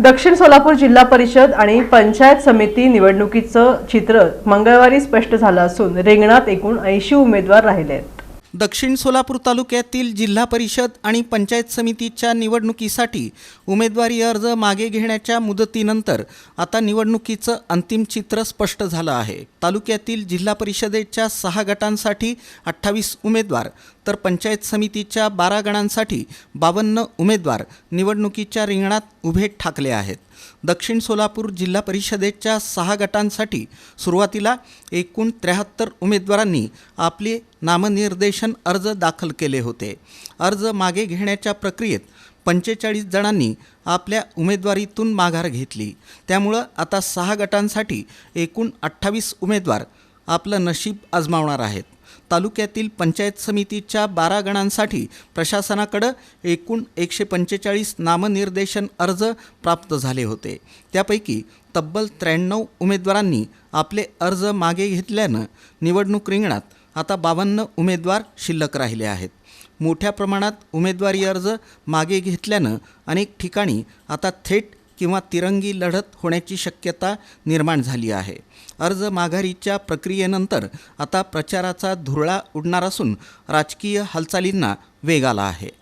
दक्षिण सोलापूर जिल्हा परिषद आणि पंचायत समिती निवडणुकीचं चित्र मंगळवारी स्पष्ट झालं असून रिंगणात एकूण ऐंशी उमेदवार राहिले आहेत. दक्षिण सोलापूर तालुक्यातील जिल्हा परिषद आणि पंचायत समितीच्या निवडणुकीसाठी उमेदवारी अर्ज मागे घेण्याच्या मुदतीनंतर आता निवडणुकीचं अंतिम चित्र स्पष्ट झालं आहे. तालुक्यातील जिल्हा परिषदेच्या सहा गटांसाठी अठ्ठावीस उमेदवार तर पंचायत समितीच्या बारा गणांसाठी बावन्न उमेदवार निवडणुकीच्या रिंगणात उभे ठाकले आहेत. दक्षिण सोलापूर जिल्हा परिषदेच्या सहा गटांसाठी सुरुवातीला एकूण त्र्याहत्तर उमेदवारांनी आपले नामनिर्देशन अर्ज दाखल केले होते. अर्ज मागे घेण्याच्या प्रक्रियेत पंचेचाळीस जणांनी आपल्या उमेदवारीतून माघार घेतली. त्यामुळं आता सहा गटांसाठी एकूण अठ्ठावीस उमेदवार आपलं नशीब आजमावणार आहेत. तालुक्यातील पंचायत समितीच्या बारा गणांसाठी प्रशासनाकडं एकूण एकशे पंचेचाळीस नामनिर्देशन अर्ज प्राप्त झाले होते. त्यापैकी तब्बल त्र्याण्णव उमेदवारांनी आपले अर्ज मागे घेतल्यानं निवडणूक रिंगणात आता बावन्न उमेदवार शिल्लक राहिले आहेत. मोठ्या प्रमाणात उमेदवारी अर्ज मागे घेतल्यानं अनेक ठिकाणी आता थेट किंवा तिरंगी लढत होण्याची शक्यता निर्माण झाली आहे. अर्ज माघारीच्या प्रक्रियेनंतर आता प्रचाराचा धुरळा उडणार असून राजकीय हालचालींना वेग आला आहे.